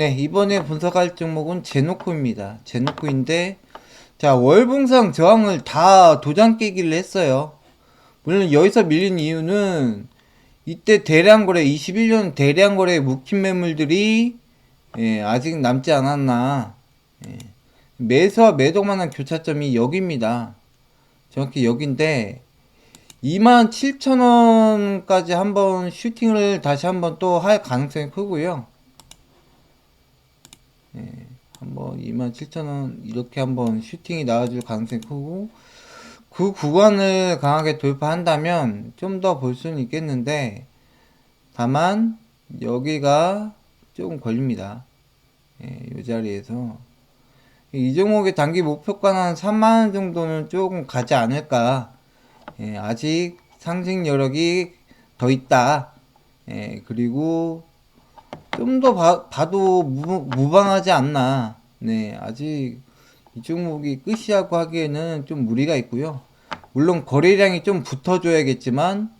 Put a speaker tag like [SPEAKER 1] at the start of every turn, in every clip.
[SPEAKER 1] 네, 이번에 분석할 종목은 제노코입니다. 제노코인데, 자, 월봉상 저항을 다 도장 깨기를 했어요. 물론 여기서 밀린 이유는 이때 대량 거래, 21년 대량 거래 묵힌 매물들이 예, 아직 남지 않았나. 예. 매수와 매도만한 교차점이 여기입니다. 정확히 여기인데, 27,000원까지 한번 슈팅을 다시 한번 또 할 가능성이 크고요. 예, 한번 27,000원 이렇게 한번 슈팅이 나와줄 가능성이 크고 그 구간을 강하게 돌파한다면 좀 더 볼 수는 있겠는데 다만 여기가 조금 걸립니다. 예, 이 자리에서 이 종목의 단기 목표가는 한 3만원 정도는 조금 가지 않을까 예, 아직 상승 여력이 더 있다. 예, 그리고 좀 더 봐도 무, 무방하지 않나. 네, 아직 이 종목이 끝이라고 하기에는 좀 무리가 있고요. 물론 거래량이 좀 붙어줘야겠지만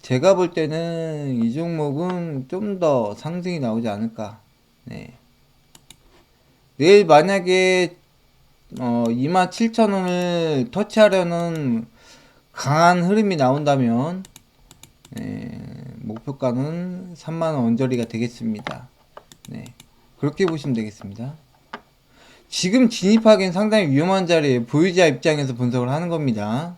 [SPEAKER 1] 제가 볼 때는 이 종목은 좀 더 상승이 나오지 않을까. 네. 내일 만약에 어 27,000원을 터치하려는 강한 흐름이 나온다면 예, 목표가는 3만원 언저리가 되겠습니다. 네, 그렇게 보시면 되겠습니다. 지금 진입하기엔 상당히 위험한 자리에 보유자 입장에서 분석을 하는 겁니다.